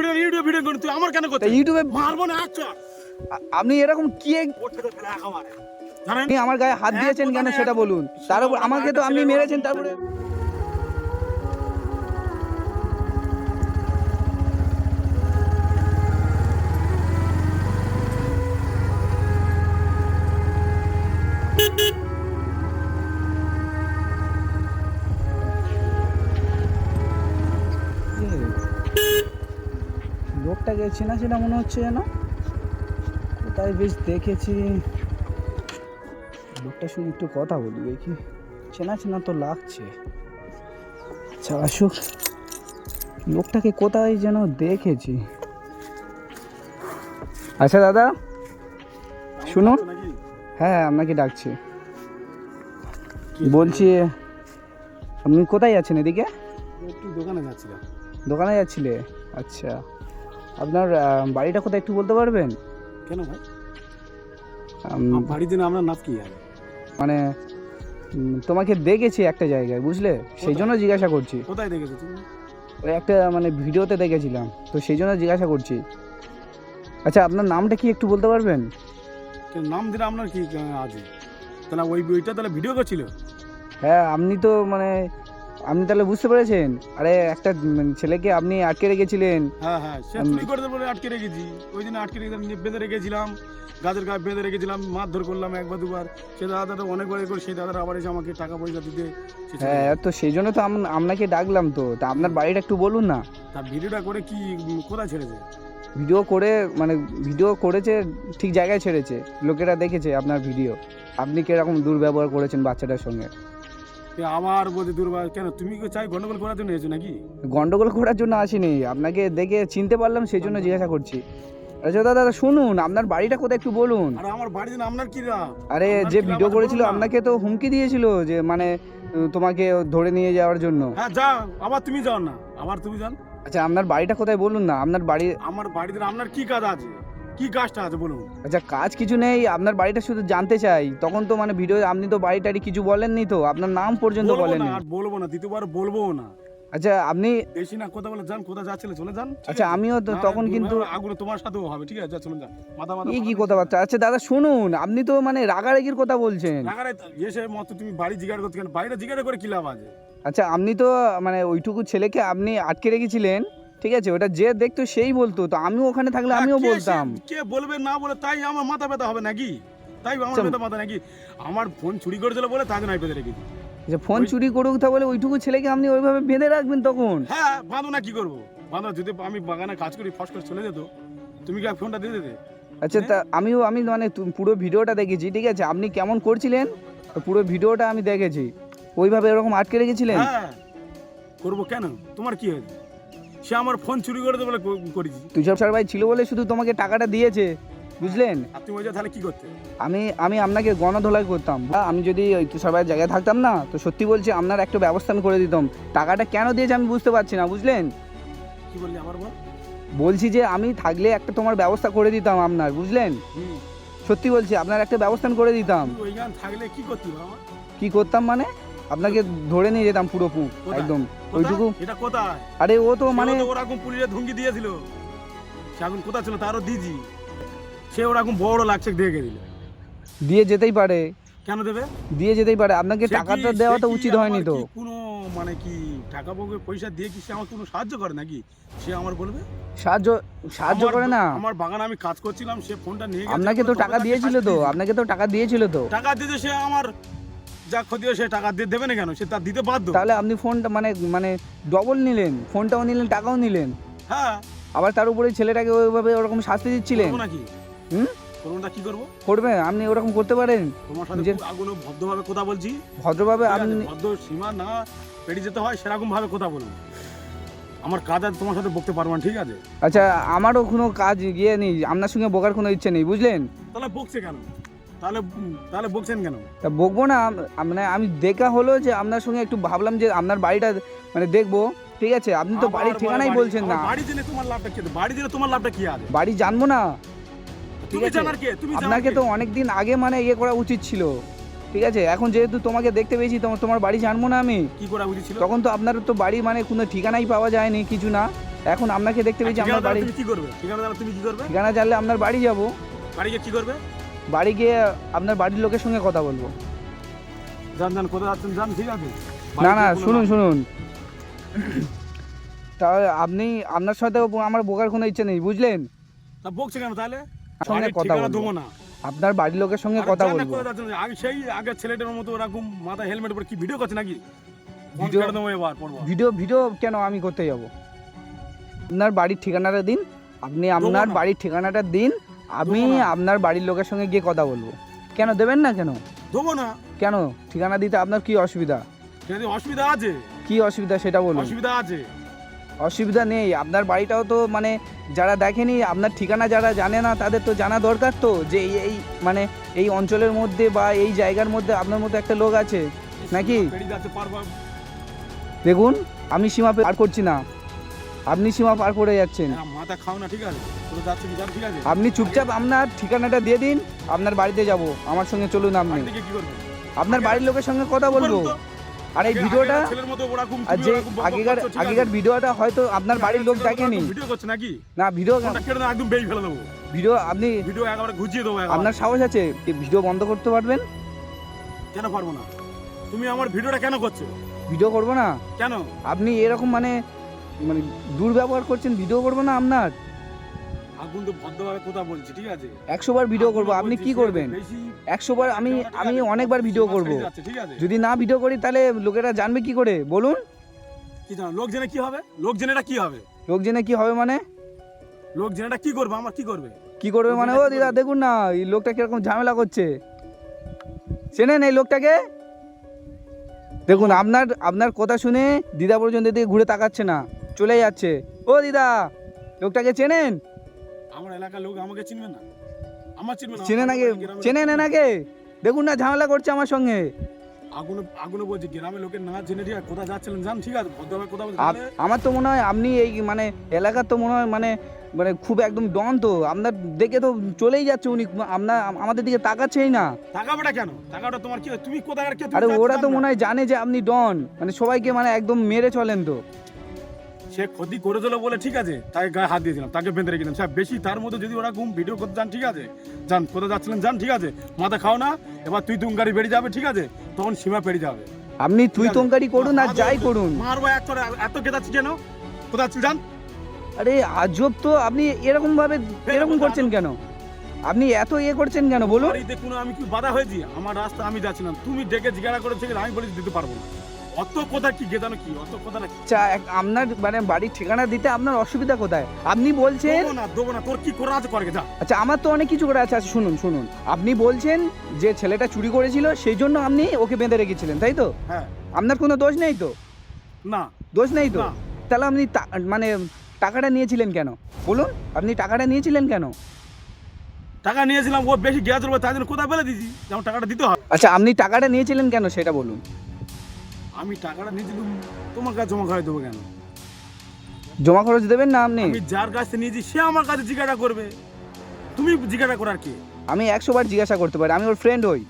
Video ইউটিউবে video করি তুই আমার কেন করতে ইউটিউবে মারবো না আচ্ছা আপনি এরকম কি এক- আমার গায়ে হাত দিয়েছেন কেন সেটা বলুন। তার উপর আমাকে তো আপনি মেরেছেন তারপরে লোকটাকে চেনা চেনা মনে হচ্ছে যেন কোথায় বেশ দেখেছি। লোকটার সঙ্গে একটু কথা বলি দেখি। চেনা চেনা তো লাগছে। আচ্ছা আসুক। লোকটাকে কোথায় যেন দেখেছি। আচ্ছা দাদা? শুনুন। নাকি হ্যাঁ আপনাকে ডাকছি। বলছি আপনি কোথায় যাচ্ছেন এদিকে? একটু দোকানে যাচ্ছিলাম। দোকানে যাচ্ছিলে? আচ্ছা। আপনার বাড়িটা কোথায় একটু বলতে পারবেন? কেন ভাই? বাড়িতে না আমরা নাচ কি আর? মানে তোমাকে দেখেছি একটা জায়গায় বুঝলে? সেই জন্য জিজ্ঞাসা করছি। কোথায় দেখেছ তুমি? ওই একটা মানে ভিডিওতে দেখেছিলাম তো সেই জন্য জিজ্ঞাসা করছি। আচ্ছা আপনার নামটা কি একটু বলতে পারবেন? নাম দিলে আপনার কি আছে? তাহলে ওই বইটা তাহলে ভিডিও করছিল হ্যাঁ আপনি তো মানে আপনি তাহলে বুঝতে পেরেছেন? আরে একটা ছেলেকে আপনি আটকে রেখেছিলেন। হ্যাঁ হ্যাঁ সে চুরি করে বলে আটকে রেখেছি। ওই দিন আটকে রেখেছিলাম বেঁধে রেখেছিলাম গাছের গায়ে বেঁধে রেখেছিলাম মারধর করলাম একবার দুবার। সে দাদাটা অনেকবার করে সেই দাদাটা আবার এসে আমাকে টাকা পয়সা দিতে হ্যাঁ তো সেই জন্য তো আপনাকে ডাকলাম তো। তা আপনার বাড়িটা একটু বলুন না। তার ভিডিওটা করে কি কোথায় ছেড়েছে? ভিডিও করে মানে ভিডিও করেছে ঠিক জায়গায় ছেড়েছে। লোকেরা দেখেছে আপনার ভিডিও। আপনি কীরকম দুর্ব্যবহার করেছেন বাচ্চাটার সঙ্গে? আবার বলতে দুর্বার কেন তুমি কি চাই গন্ডগোল করার জন্য এসেছ নাকি? গন্ডগোল করার জন্য আসিনি। আপনাকে দেখে চিনতে পারলাম সেই জন্য জিজ্ঞাসা করছি। আচ্ছা দাদা দাদা শুনুন আপনার বাড়িটা কোথায় একটু বলুন। আর আমার বাড়িতে না আপনার কি রাগ? আরে যে ভিডিও করেছিল আপনাকে তো হুমকি দিয়েছিল যে মানে তোমাকে ধরে নিয়ে যাওয়ার জন্য। হ্যাঁ যা আবার তুমি যাও না আবার তুমি যান। আচ্ছা আপনার বাড়িটা কোথায় বলুন না আপনার বাড়ি আমার বাড়িতে আপনার কি কাজ আছে? কি কাজটা আছে বলুন? আচ্ছা কাজ কিছু নেই আপনার বাড়িটা শুধু জানতে চাই। তখন তো মানে ভিডিও আপনি তো বাড়িটারি কিছু বলেননি তো আপনার নাম পর্যন্ত বলব বলেননি। না আর বলব না দ্বিতীয়বার বলব না। আচ্ছা আপনি বেশি না কথা বলে যান কোথায় যাচ্ছিলে চলে যান। আচ্ছা আমিও তো তখন কিন্তু আগুনে তোমার সাথেও হবে ঠিক আছে? যা চলুন যান। মাথা মাথা কি কি কথাবার্তা? আচ্ছা দাদা শুনুন আপনি তো মানে রাগারাগির কথা বলছেন। লাগারে এসে মতো তুমি বাড়ি জিজ্ঞাসা করতে কেন বাড়িটা জিজ্ঞাসা করে কি লাভ আছে? আচ্ছা আপনি তো মানে ওইটুকু ছেলেকে আপনি আটকে রেখেছিলেন ঠিক আছে ওটা যে দেখতো সেই বলতো তো আমিও ওখানে থাকলে আমিও হ্যাঁ, বলতাম। কে বলবে না বলে তাই আমার মাথা ব্যথা হবে নাকি? তাই আমার আচ্ছা। ব্যথা মাথা নাকি? আমার ফোন চুরি করেছিল বলে তাকে নাই পেতে রেখেছি। যে ফোন চুরি করুক তা বলে ওইটুকু ছেলেকে আপনি ওইভাবে বেঁধে রাখবেন তখন। হ্যাঁ বাঁধো না কি করব? বাঁধো যদি আমি বাগানে কাজ করি ফস করে চলে যেত। তুমি কি ফোনটা দিয়ে দিতে? আচ্ছা তা আমিও আমি মানে পুরো ভিডিওটা দেখেছি ঠিক আছে? আপনি কেমন করছিলেন? পুরো ভিডিওটা আমি দেখেছি। ওইভাবে এরকম আটকে রেখেছিলেন? হ্যাঁ। করব কেন? তোমার কি হয়েছে? সে আমার ফোন চুরি করে বলে ক- করেছি। তুষার স্যার ভাই ছিল বলে শুধু তোমাকে টাকাটা দিয়েছে বুঝলেন? তুমি ওই তাহলে কি করতে? আমি আমি আপনাকে গণধোলাই করতাম। আমি যদি ওই তুষার ভাইয়ের জায়গায় থাকতাম না তো সত্যি বলছি আপনার একটা ব্যবস্থা আমি করে দিতাম। টাকাটা কেন দিয়েছে আমি বুঝতে পারছি না বুঝলেন? কি বললি আবার বল? বলছি যে আমি থাকলে একটা তোমার ব্যবস্থা করে দিতাম আপনার বুঝলেন? সত্যি বলছি আপনার একটা ব্যবস্থা আমি করে দিতাম। থাকলে কি করতি বাবা? কি করতাম মানে? আপনাকে ধরে নিয়ে যেতাম পুরো পু একদম? ওইটুকু? এটা কোথায়? আরে ও তো মানে ওরকম পুলিশে ধুমকি দিয়েছিল। সে এখন কোথায় ছিল? তারও দিজি সে ওরকম বড় লাগছে দেখে দিল দিয়ে যেতেই পারে। কেন দেবে? দিয়ে যেতেই পারে। আপনাকে টাকাটা দেওয়া তো উচিত হয়নি তো। কোনো মানে কি টাকা পয়সা পয়সা দিয়ে কি সে আমার কোনো সাহায্য করে নাকি? সে আমার বলবে? সাহায্য সাহায্য করে না। আমার বাগানে আমি কাজ করছিলাম সে ফোনটা নিয়ে গেছে আপনাকে তো টাকা দিয়েছিল তো। আপনাকে তো টাকা দিয়েছিল তো। টাকা দিতে সে আমার যা ক্ষতি হয় সে টাকা দিয়ে দেবে না কেন? সে তার দিতে বাধ্য। তাহলে আপনি ফোনটা মানে মানে ডবল নিলেন ফোনটাও নিলেন টাকাও নিলেন। হ্যাঁ। আবার তার উপরে ছেলেটাকে ওইভাবে ওরকম শাস্তি দিচ্ছিলেন? নাকি? হুম? করব না কি করব? করবেন আপনি ওরকম করতে পারেন। তোমার সাথে নিজের- ভদ্রভাবে কথা বলছি। ভদ্রভাবে আপনি ভদ্র সীমা না পেরিয়ে যেতে হয় সেরকম ভাবে কথা বলব আমার কাজ আছে তোমার সাথে বকতে পারব না ঠিক আছে? আচ্ছা আমারও কোনো কাজ গিয়ে নেই আপনার সঙ্গে বোকার কোনো ইচ্ছে নেই বুঝলেন? তাহলে বকছে কেন? তাহলে তাহলে বকছেন কেন? তা বকবো না মানে আমি দেখা হলো যে আপনার সঙ্গে একটু ভাবলাম যে আপনার বাড়িটা মানে দেখব ঠিক আছে? আপনি তো বাড়ির ঠিকানাই বলছেন না। বাড়ি জেনে তোমার লাভটা কি বাড়ি জেনে তোমার লাভটা কি আছে? বাড়ি জানব না। ঠিক তুমি আছে। জানার কে? তুমি আপনাকে তো অনেক দিন আগে মানে ইয়ে করা উচিত ছিল। ঠিক আছে? এখন যেহেতু তোমাকে দেখতে পেয়েছি তোমার তোমার বাড়ি জানব না আমি। কি করা উচিত ছিল? তখন তো আপনার তো বাড়ি মানে কোনো ঠিকানাই পাওয়া যায়নি কিছু না। এখন আপনাকে দেখতে পেয়েছি আমার বাড়ি। কি করবে? ঠিকানা জানলে তুমি কি করবে? ঠিকানা জানলে আপনার বাড়ি যাব। বাড়ি গিয়ে কি করবে? বাড়ি গিয়ে আপনার বাড়ির লোকের সঙ্গে কথা বলব। জান জান কোথায় যাচ্ছেন? জান ঠিক আছে। না না শুনুন শুনুন। তাহলে আপনি আপনার সাথে আমার বোকার কোনো ইচ্ছে নেই বুঝলেন? তা বকছে কেন তাহলে? সঙ্গে কথা বলব। না। আপনার বাড়ির লোকের সঙ্গে কথা বলব। আগে সেই আগের ছেলেটার মতো ওরকম মাথা হেলমেট পরে কি ভিডিও করছে নাকি? ভিডিও- এবার ভিডিও ভিডিও কেন আমি করতে যাব? আপনার বাড়ির ঠিকানাটা দিন। আপনি আপনার বাড়ির ঠিকানাটা দিন। আমি আপনার বাড়ির লোকের সঙ্গে গিয়ে কথা বলব। কেন দেবেন না কেন? দেবো না। কেন? ঠিকানা দিতে আপনার কি অসুবিধা? অসুবিধা আছে? কি অসুবিধা সেটা বলুন। অসুবিধা আছে। অসুবিধা নেই। আপনার বাড়িটাও তো মানে যারা দেখেনি আপনার ঠিকানা যারা জানে না তাদের তো জানা দরকার তো যে এই এই মানে এই অঞ্চলের মধ্যে বা এই জায়গার মধ্যে আপনার মতো একটা লোক আছে। নাকি? দেখুন আমি সীমা পার করছি না। আপনি সীমা পার করে যাচ্ছেন। হ্যাঁ, মাথা খাও না ঠিক আছে? ঠিক আপনি চুপচাপ আপনার ঠিকানাটা দিয়ে দিন আপনার বাড়িতে যাব। আমার সঙ্গে চলুন আপনি। আপনার বাড়ির লোকের সঙ্গে কথা বলব। আর এই ভিডিওটা আগেকার আর যে আগেকার ভিডিওটা হয়তো আপনার বাড়ির লোক দেখেনি। ভিডিও করছে নাকি? না ভিডিও ফোনটা কেটে দাও, একদম বেই ফেলে দেবো। ভিডিও আপনি ভিডিও একেবারে ঘুচিয়ে দেবো আপনার সাহস আছে? ভিডিও বন্ধ করতে পারবেন? কেন পারব না? তুমি আমার ভিডিওটা কেন করছ? ভিডিও করব না? কেন? আপনি এরকম মানে মানে দুর্ব্যবহার করছেন ভিডিও করব না আপনার? আগুন তো ভদ্রভাবে কথা বলছি ঠিক আছে? একশো বার ভিডিও করব আপনি কি করবেন? একশো বার আমি আমি অনেকবার ভিডিও করব। যদি না ভিডিও করি তাহলে লোকেরা জানবে কি করে? বলুন। কি জানো লোক জেনে কি হবে? লোক জেনেটা কি হবে? লোক জেনে কি হবে মানে? লোক জেনেটা কি করবে? আমার কি করবে? কি করবে মানে? ও দিদা দেখুন না এই লোকটা কীরকম ঝামেলা করছে। চেনেন এই লোকটাকে? দেখুন আপনার আপনার কথা শুনে দিদা পর্যন্ত এদিকে ঘুরে তাকাচ্ছে না। চলে যাচ্ছে। ও দিদা লোকটাকে চেনেন? আমার এলাকার লোক আমাকে চিনবে না। আমার চিনবে না। চেনে নাকি গ্রামের লোক। নাকি দেখুন না ঝামেলা করছে আমার সঙ্গে। আগুনে আগুনে বলছে গ্রামের লোকের না জেনে ঠিক কোথায় যাচ্ছিলেন জান ঠিক আছে? ভদ্রভাবে কথা বলতে আপ- আমার তো মনে হয় আপনি এই মানে এলাকার তো মনে হয় মানে মানে খুব একদম ডন তো আপনার দেখে তো চলেই যাচ্ছে উনি। আপনার আমাদের দিকে তাকাচ্ছেই না। টাকাটা কেন? টাকাটা তোমার কি তুমি কোথায় কে? আরে ওরা তো মনে হয় জানে যে আপনি ডন। মানে সবাইকে মানে একদম মেরে চলেন তো। সে ক্ষতি করে দিল বলে ঠিক আছে তাকে গায়ে হাত দিয়ে দিলাম তাকে বেঁধে রেখে দিলাম সে বেশি তার মধ্যে যদি ওরা ঘুম ভিডিও করতে যান ঠিক আছে যান কোথায় যাচ্ছিলেন যান ঠিক আছে মাথা খাও না এবার তুই তুম গাড়ি বেরিয়ে যাবে ঠিক আছে তখন সীমা পেরিয়ে যাবে। আপনি তুই আছে? তঙ্কারি করুন আর যাই করুন। মারবো এক করে এত কেদাচ্ছি কেন কোথায় যান? আরে আজব তো আপনি এরকম ভাবে এরকম করছেন কেন? আপনি এত ইয়ে করছেন কেন বলুন? কোনো আমি কি বাধা হয়েছি? আমার রাস্তা আমি যাচ্ছিলাম তুমি ডেকে জিজ্ঞাসা করেছ আমি বলি দিতে পারব না। অত কথা কি গেদানো কি? অত কথা না আচ্ছা আপনার মানে বাড়ির ঠিকানা দিতে আপনার অসুবিধা কোথায়? আপনি বলছেন দেবো না দেবো না তোর কি করা আছে করে যা। আচ্ছা আমার তো অনেক কিছু করে আছে আচ্ছা, শুনুন শুনুন। আপনি বলছেন যে ছেলেটা চুরি করেছিল সেই জন্য আপনি ওকে বেঁধে রেখেছিলেন তাই তো? হ্যাঁ। আপনার কোনো দোষ নেই তো? না। দোষ নেই তো? না। তাহলে আপনি মানে টাকাটা নিয়েছিলেন কেন? বলুন আপনি টাকাটা নিয়েছিলেন কেন? টাকা নিয়েছিলাম ও বেশি গ্যাস ধরবে তাই জন্য কোথায় ফেলে দিয়েছি? যেমন টাকাটা দিতে হবে আচ্ছা আপনি টাকাটা নিয়েছিলেন কেন সেটা বলুন। আমি টাকাটা নিয়েছিলাম তোমার কাছে জমা করে দেবো কেন? জমা খরচ দেবেন না আপনি? আমি যার কাছ নিয়েছি সে আমার কাছে জিজ্ঞাসা করবে। তুমি জিজ্ঞাসা করার কে? আমি একশো বার জিজ্ঞাসা করতে পারি আমি ওর ফ্রেন্ড হই।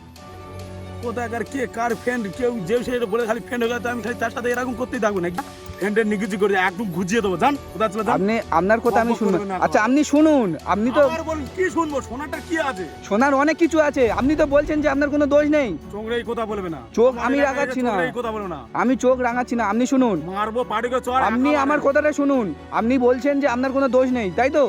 কোথায় কে কার ফ্রেন্ড কেউ যে সে বলে খালি ফ্রেন্ড হয়ে গেলে আমি খালি তার সাথে এরকম করতেই থাকব নাকি? নিগুজি করে একদম গুজিয়ে দেবো। জান চলে যান আপনি আপনার কথা আমি শুনব। আচ্ছা আপনি শুনুন আপনি তো বলুন কি শুনব? সোনাটা কি আছে? সোনার অনেক কিছু আছে। আপনি তো বলছেন যে আপনার কোনো দোষ নেই। চোখ এই কথা বলবে না। চোখ আমি রাগাচ্ছি না। কথা বলবে না। আমি চোখ রাঙাচ্ছি না। আপনি শুনুন। মারবো আপনি আমার কথাটা শুনুন। আপনি বলছেন যে আপনার কোনো দোষ নেই তাই তো?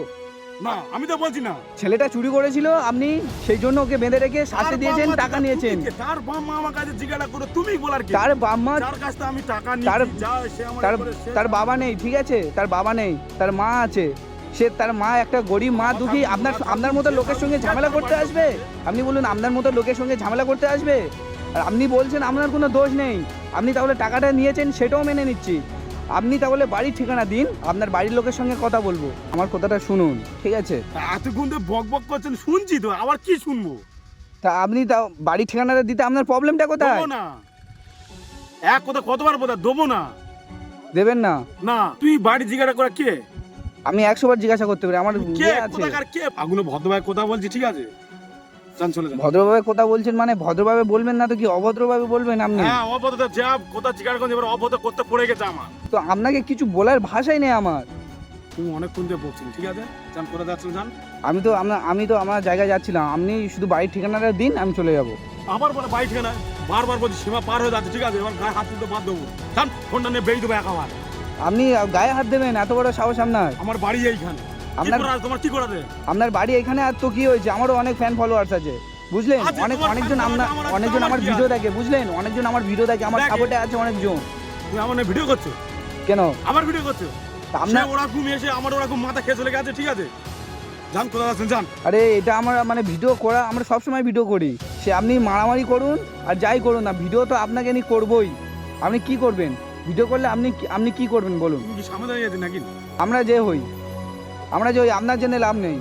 না আমি তো বলছি না। ছেলেটা চুরি করেছিল আপনি সেই জন্য ওকে বেঁধে রেখে তার দিয়েছেন টাকা নিয়েছেন। তার বাবা মা আমার কাছে জিজ্ঞাসা করে তুমি বলার কি? তার বাম্মা যার কাছ থেকে আমি টাকা তার- সে আমার তার তার বাবা নেই ঠিক আছে? তার বাবা নেই তার মা আছে। সে তার মা একটা গরিব মা দুঃখী আপনার আপনার মতো লোকের সঙ্গে ঝামেলা করতে আসবে? আপনি বলুন আপনার মতো লোকের সঙ্গে ঝামেলা করতে আসবে? আর আপনি বলছেন আপনার কোনো দোষ নেই। আপনি তাহলে টাকাটা নিয়েছেন সেটাও মেনে নিচ্ছি। আপনি তাহলে বাড়ির ঠিকানা দিন আপনার বাড়ির লোকের সঙ্গে কথা বলব। আমার কথাটা শুনুন ঠিক আছে? এতক্ষণ তো বক বক করছেন শুনছি তো আবার কি শুনব? তা আপনি তাও বাড়ির ঠিকানাটা দিতে আপনার প্রবলেমটা কোথায়? দেবো না। এক কথা কতবার বোধ দেবো না। দেবেন না? না তুই বাড়ি জিজ্ঞাসা করা কে? আমি একশো বার জিজ্ঞাসা করতে পারি আমার কে? ইয়ে আছে। কোথাকার কে? আগুনে ভদ্রভাবে কথা বলছি ঠিক আছে? যান চলে যান। ভদ্রভাবে কথা বলছেন মানে ভদ্রভাবে বলবেন না তো কি অভদ্রভাবে বলবেন আপনি? হ্যাঁ অভদ্রতা যা কথা জিজ্ঞাসা করছে এবার অভদ্র করতে পড়ে গেছে আমার। তো আপনাকে কিছু বলার ভাষাই নেই আমার। তুমি অনেকক্ষণ দিয়ে বকছেন ঠিক আছে? যান কোথায় যাচ্ছেন যান? আমি তো আমরা আমি তো আমার জায়গায় যাচ্ছিলাম। আপনি শুধু বাড়ির ঠিকানাটা দিন আমি চলে যাব। আবার বলে বাড়ি ঠিকানা? বারবার বলছি সীমা পার হয়ে যাচ্ছে ঠিক আছে? এবার গায়ে হাত তুলতে বাদ দেবো যান ফোনটা নিয়ে বেরিয়ে দেবো একাবার। আপনি গায়ে হাত দেবেন এত বড় সাহস আপনার। আমার বাড়ি এইখানে। আপনার তোমার কি করাতে আপনার বাড়ি এখানে আর তো কি হয়েছে? আমারও অনেক ফ্যান ফলোয়ার্স আছে। বুঝলেন? অনেক অনেকজন আপনার অনেকজন আমার আমার ভিডিও দেখে বুঝলেন? অনেকজন আমার ভিডিও দেখে আমার। সাপোর্টে আছে অনেকজন। তুমি আমার ভিডিও করছ? কেন? আবার ভিডিও করছ? আপনার সে ওরকম এসে আমার ওরকম মাথা খেয়ে চলে গেছে ঠিক আছে? যান কোথায় যাচ্ছেন যান। আরে এটা আমার মানে ভিডিও করা আমরা সবসময় ভিডিও করি। সে আপনি মারামারি করুন আর যাই করুন না ভিডিও তো আপনাকে নিয়ে করবই। আপনি কি করবেন? ভিডিও করলে আপনি আপনি কি করবেন বলুন? সামনে নাকি? আমরা যে হই। আমরা যে হই আপনার জন্য লাভ নেই।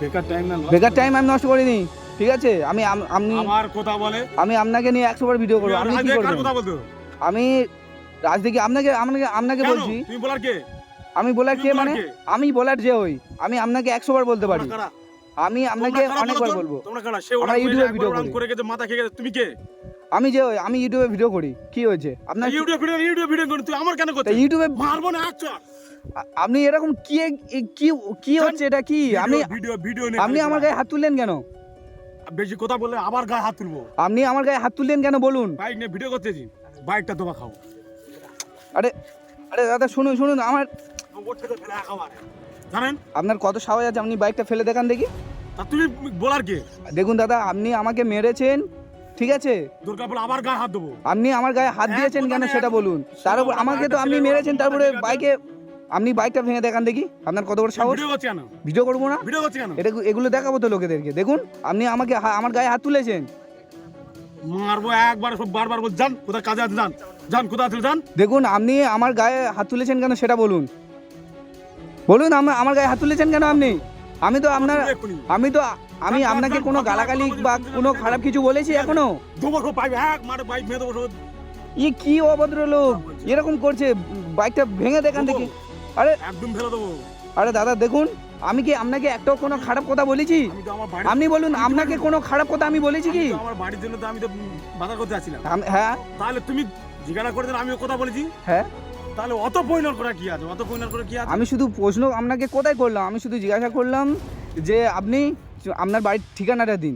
বেকার টাইম না বেকার টাইম আমি নষ্ট করিনি ঠিক আছে? আমি আম- আমার কথা বলে। আমি আপনাকে নিয়ে একশো বার ভিডিও করব। আপনি কি করবেন আমি রাজদিকে আপনাকে আপনাকে আপনাকে বলছি। তুমি বলার কে? আমি বলার কে মানে? আমি বলার যে হই আমি আপনাকে একশো বার বলতে পারি। আমি আপনাকে অনেকবার বলব। তোমরা কারা? সে আমরা ইউটিউবে ভিডিও করে। গেছে, মাথা খেয়ে গেছে। তুমি কে? আমি যে হই আমি ইউটিউবে ভিডিও করি। কি হয়েছে? আপনার ইউটিউবে ভিডিও- ইউটিউবে ভিডিও করি, তুই আমার কেন তা করছিস? ইউটিউবে মারবো না, এক আপনি এরকম কি কি কি হচ্ছে এটা কি? আমি ভিডিও- ভিডিও- নিয়ে আপনি আমার গায়ে হাত তুললেন কেন? বেশি কথা বললে আবার গায়ে হাত তুলবো। আপনি আমার গায়ে হাত তুললেন কেন বলুন? বাইক নিয়ে ভিডিও করতেছি। বাইকটা তোমা খাও। আরে আরে দাদা শুনুন শুনুন আমার। জানেন? আপনার কত সাহস আছে আপনি বাইকটা ফেলে দেখান দেখি? তা তুমি বলার কে? দেখুন দাদা আপনি আমাকে মেরেছেন ঠিক আছে? দরকার পড়লে আবার গায়ে হাত দেবো। আপনি আমার গায়ে হাত দিয়েছেন কেন সেটা বলুন? তার উপর আমাকে তো আপনি মেরেছেন তারপরে বাইকে আপনি বাইকটা ভেঙে দেখান দেখি। আপনার কত বড় সাহস? ভিডিও ভিডিও করব না? ভিডিও করছি কেন? এটা এগুলো দেখাবো তো লোকেদেরকে। দেখুন আপনি আমাকে আমার গায়ে হাত তুলেছেন। মারবো একবার সব বারবার বল যান কোথায় কাজে আছে যান যান কোথায় আছে যান। দেখুন আপনি আমার গায়ে হাত তুলেছেন কেন সেটা বলুন। বলুন আমার আমার গায়ে হাত তুলেছেন কেন আপনি? আমি তো আপনার আমি তো আমি আপনাকে কোনো গালাগালি বা কোনো খারাপ কিছু বলেছি এখনও? ই কি অভদ্র লোক এরকম করছে বাইকটা ভেঙে দেখান দেখি। আরে একদম ফেলে দেবো। আরে দাদা দেখুন আমি কি আপনাকে একটাও কোনো খারাপ কথা বলেছি? আমি আপনি বলুন আপনাকে কোনো খারাপ কথা আমি বলেছি কি? আমার বাড়ির জন্য তো আমি তো বাজার করতে আসছিলাম হ্যাঁ। তাহলে তুমি জিজ্ঞাসা করে আমিও কথা বলেছি। হ্যাঁ। তাহলে অত পরিণত করা কি আছে? অত পরিণত করে কি আছে? আমি শুধু প্রশ্ন আপনাকে কোথায় করলাম? আমি শুধু জিজ্ঞাসা করলাম যে আপনি আপনার বাড়ির ঠিকানাটা দিন।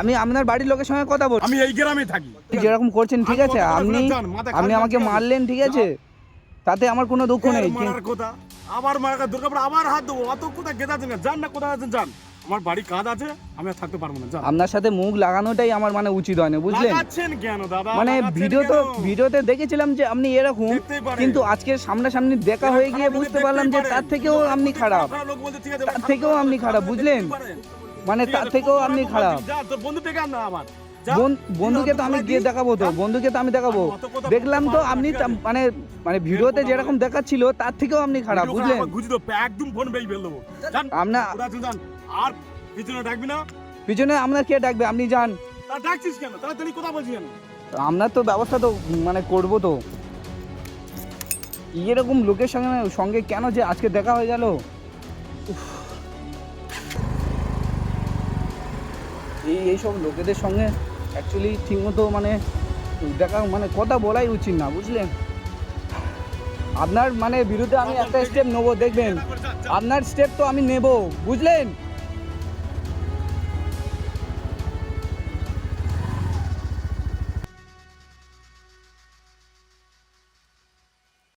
আমি আপনার বাড়ির লোকের সঙ্গে কথা বলছি আমি এই গ্রামে থাকি। যেরকম করছেন ঠিক আছে। আপনি আপনি আমাকে মারলেন ঠিক আছে? তাতে আমার কোনো দুঃখ নেই কথা? আবার মারা দুর্গা পরে আবার হাত দেবো অত কোথায় গেদাছেন না যান না কোথায় আছেন? যান। আমার বাড়ি কাজ আছে আমি আর থাকতে পারব না আপনার সাথে মুখ লাগানোটাই আমার মানে উচিত হয় না বুঝলেন? কেন দাদা? মানে ভিডিও তো ভিডিওতে দেখেছিলাম যে আপনি এরকম কিন্তু আজকে সামনাসামনি দেখা হয়ে গিয়ে বুঝতে পারলাম যে তার থেকেও আপনি খারাপ। তার থেকেও আপনি খারাপ, বুঝলেন? মানে তার থেকেও আপনি খারাপ। বন্ধু থেকে না আমার বন্ধুকে তো আমি গিয়ে দেখাবো তো বন্ধুকে তো আমি দেখাবো। দেখলাম তো আপনি? মানে মানে ভিডিওতে যেরকম দেখাচ্ছিল তার থেকেও আপনি খারাপ বুঝলেন? আমার গুজি দেবো, একদম ফোন বেই ফেল দেবো। আপনার আর পিছনে ডাকবি না? পিছনে আপনার কে ডাকবে? আপনি যান। ডাকছিস কেন? তাড়াতাড়ি কথা বলছিস কেন? আপনার তো ব্যবস্থা তো মানে করব তো। এরকম লোকের সঙ্গে সঙ্গে কেন যে আজকে দেখা হয়ে গেল? এই এইসব লোকেদের সঙ্গে অ্যাকচুয়ালি ঠিকমতো মানে দেখা মানে কথা বলাই উচিত না, বুঝলেন? আপনার মানে বিরুদ্ধে আমি একটা স্টেপ নেব, দেখবেন? আপনার স্টেপ তো আমি নেব, বুঝলেন?